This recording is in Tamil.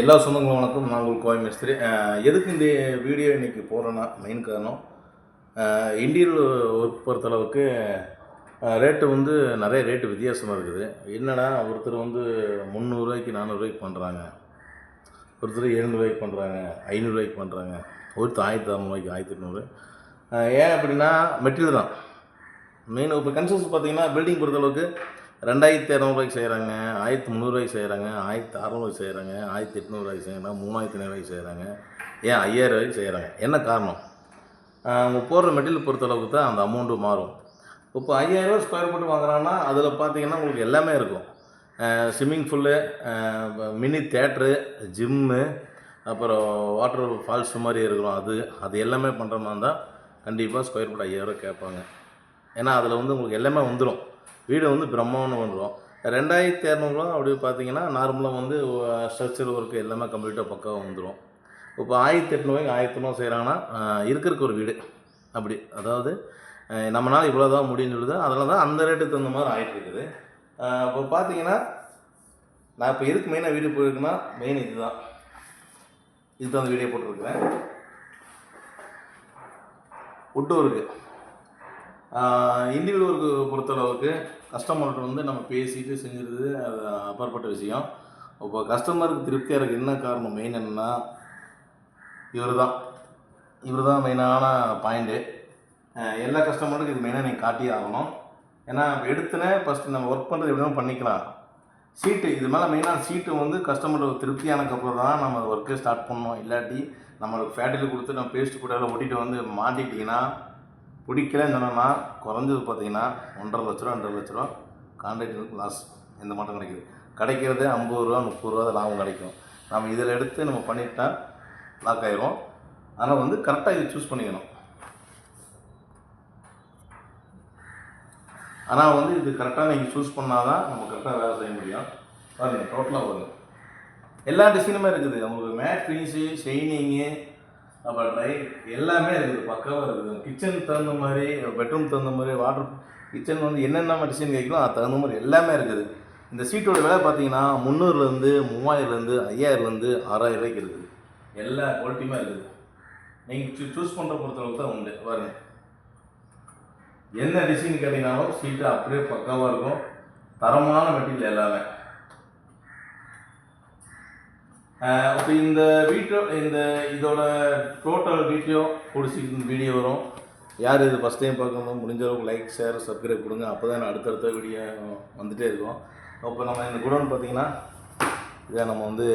எல்லா சொந்தங்களும் வணக்கம். நான் உங்கள் கோவை மேஸ்திரி. எதுக்கு இந்த வீடியோ இன்னைக்கு போகிறேன்னா மெயின் காரணம் இந்தியன் ஒர்க் பொறுத்தளவுக்கு ரேட்டு வந்து நிறைய ரேட்டு வித்தியாசமாக இருக்குது. என்னன்னா ஒருத்தர் வந்து முந்நூறுரூவாய்க்கு நானூறுரூவாய்க்கு பண்ணுறாங்க ஒருத்தர் எழுநூறுவாய்க்கு பண்ணுறாங்க ஐநூறுரூவாய்க்கு பண்ணுறாங்க ஒருத்தர் ஆயிரத்தி அறநூறுவாய்க்கு ஆயிரத்தி எட்நூறு. ஏன் அப்படின்னா மெட்டீரியல் தான். மெயின் இப்போ கன்ஸ்ட்ரக்ஷன் பார்த்தீங்கன்னா பில்டிங் பொறுத்தளவுக்கு ரெண்டாயிரத்தி இரநூறுவாய்க்கு செய்கிறாங்க ஆயிரத்தி முந்நூறுவாய்க்கு செய்கிறாங்க ஆயிரத்தி அறநூறுவாய்க்கு செய்கிறாங்க ஆயிரத்தி எட்நூறுவாய்க்கு செய்கிறாங்க மூணாயிரத்தி ஐநூறுவாய்க்கு செய்கிறாங்க ஏன் ஐயாயிரம் வரைக்கும் செய்கிறாங்க என்ன காரணம்? அவங்க போடுற மெட்டீரியல் பொறுத்தளவுக்கு தான் அந்த அமௌண்ட்டு மாறும். இப்போ ஐயாயிரரூவா ஸ்கொயர் ஃபீட் வாங்குறாங்கன்னா அதில் பார்த்தீங்கன்னா உங்களுக்கு எல்லாமே இருக்கும். Swimming pool mini theatre gym அப்புறம் வாட்டர் ஃபால்ஸ் மாதிரி இருக்கிறோம் அது அது எல்லாமே பண்ணுற மாதிரி இருந்தால் கண்டிப்பாக ஸ்கொயர் ஃபீட் ஐயாயிரம் கேட்பாங்க. ஏன்னா அதில் வந்து உங்களுக்கு எல்லாமே வந்துடும் வீடு வந்து பிரம்மாண்டம் வந்துடும் ரெண்டாயிரத்தி இரநூறுவா அப்படி பார்த்தீங்கன்னா நார்மலாக வந்து ஸ்ட்ரக்சர் ஒர்க்கு எல்லாமே கம்ப்ளீட்டாக பக்காவாக வந்துடும் இப்போ ஆயிரத்தி எட்நூறுவாய்க்கு ஆயிரத்தி நூறு செய்கிறாங்கன்னா இருக்கிறக்கு ஒரு வீடு. அப்படி. அதாவது நம்மளால் இவ்வளோ தான் முடியும்னு சொல்லுது அதனால தான் அந்த ரேட்டுக்கு தகுந்த மாதிரி ஆகிட்டு இருக்குது. இப்போ பார்த்தீங்கன்னா நான் இப்போ எதுக்கு மெயினாக வீடியோ போயிருக்குன்னா மெயின் இதுதான். இதுதான் அந்த வீடியோ போட்டிருக்கிறேன். உட்டும் இருக்குது இண்டிவிஜுவலுக்கு ஒர்க்கு பொறுத்தளவுக்கு கஸ்டமர்கிட்ட வந்து நம்ம பேசிட்டு செஞ்சுருது அது அப்பாற்பட்ட விஷயம். இப்போ கஸ்டமருக்கு திருப்தியாக இருக்குது என்ன காரணம்? மெயின் என்னென்னா இவர் தான் இவர் தான் மெயினான பாயிண்ட்டு எல்லா கஸ்டமருக்கும் இது மெயினாக நீங்கள் காட்டியே ஆகணும். ஏன்னா எடுத்துனே ஃபஸ்ட்டு நம்ம ஒர்க் பண்ணுறது எப்படி பண்ணிக்கலாம். சீட்டு இது மேலே மெயினாக சீட்டு வந்து கஸ்டமர் திருப்தியானதுக்கப்புறம் தான் நம்ம ஒர்க்கே ஸ்டார்ட் பண்ணோம் இல்லாட்டி நம்மளுக்கு ஃபேக்ட்ரியில் கொடுத்து நம்ம பேஸ்ட் கூட ஓட்டிகிட்டு வந்து மாட்டிக்கிட்டிங்கன்னா பிடிக்கலன்னு சொன்னோன்னா குறைஞ்சது பார்த்தீங்கன்னா ஒன்றரை லட்ச ரூபா ரெண்டரை லட்ச ரூபா கான்ட்ராக்டருக்கு லாஸ் எந்த மாட்டம் கிடைக்குது? கிடைக்கிறது ஐம்பது ரூபா முப்பது ரூபா லாபம் கிடைக்கும். நம்ம இதில் எடுத்து நம்ம பண்ணிட்டா லாக் ஆயிரும். ஆனால் வந்து கரெக்டாக இதை சூஸ் பண்ணிக்கணும். ஆனால் வந்து இது கரெக்டாக நீங்கள் சூஸ் பண்ணால் தான் நம்ம கரெக்டாக வேலை செய்ய முடியும். பாருங்கள் டோட்டலாக வரும் எல்லா டிசைனுமே இருக்குது. உங்களுக்கு மேட் ஃபினிஷு ஷைனிங்கு அப்புறம் ட்ரை எல்லாமே இருக்குது பக்காவாக இருக்குது. கிச்சன் தகுந்த மாதிரி பெட்ரூம் தகுந்த மாதிரி வாட்டர் கிச்சன் வந்து என்னென்ன டிசைன் கேட்கலாம் அது தகுந்த மாதிரி எல்லாமே இருக்குது. இந்த சீட்டோட விலை பார்த்தீங்கன்னா முந்நூறுலேருந்து மூவாயிரம்லேருந்து ஐயாயிரம்லேருந்து ஆறாயிரம் ரூபாய்க்கு இருக்குது. எல்லா குவாலிட்டியுமே இருக்குது. நீங்கள் சூ சூஸ் பண்ணுற பொறுத்தளவுக்கு தான் உண்டு. பாருங்க. என்ன டிசைன் கேட்டிங்கனாலும் சீட்டு அப்படியே பக்காவாக இருக்கும். தரமான மெட்டீரியல் எல்லாமே. இப்போ இந்த வீட்டோ இந்த இதோட டோட்டல் வீடியோ பிடிச்சி வீடியோ வரும். யார் இது ஃபஸ்ட் டைம் பார்க்கணும் முடிஞ்ச அளவுக்கு லைக் ஷேர் சப்ஸ்கிரைப் கொடுங்க. அப்போ தான் அடுத்தடுத்த வீடியோ வந்துகிட்டே இருக்கும். அப்போ நம்ம இந்த குடோன் பார்த்திங்கன்னா இதை நம்ம வந்து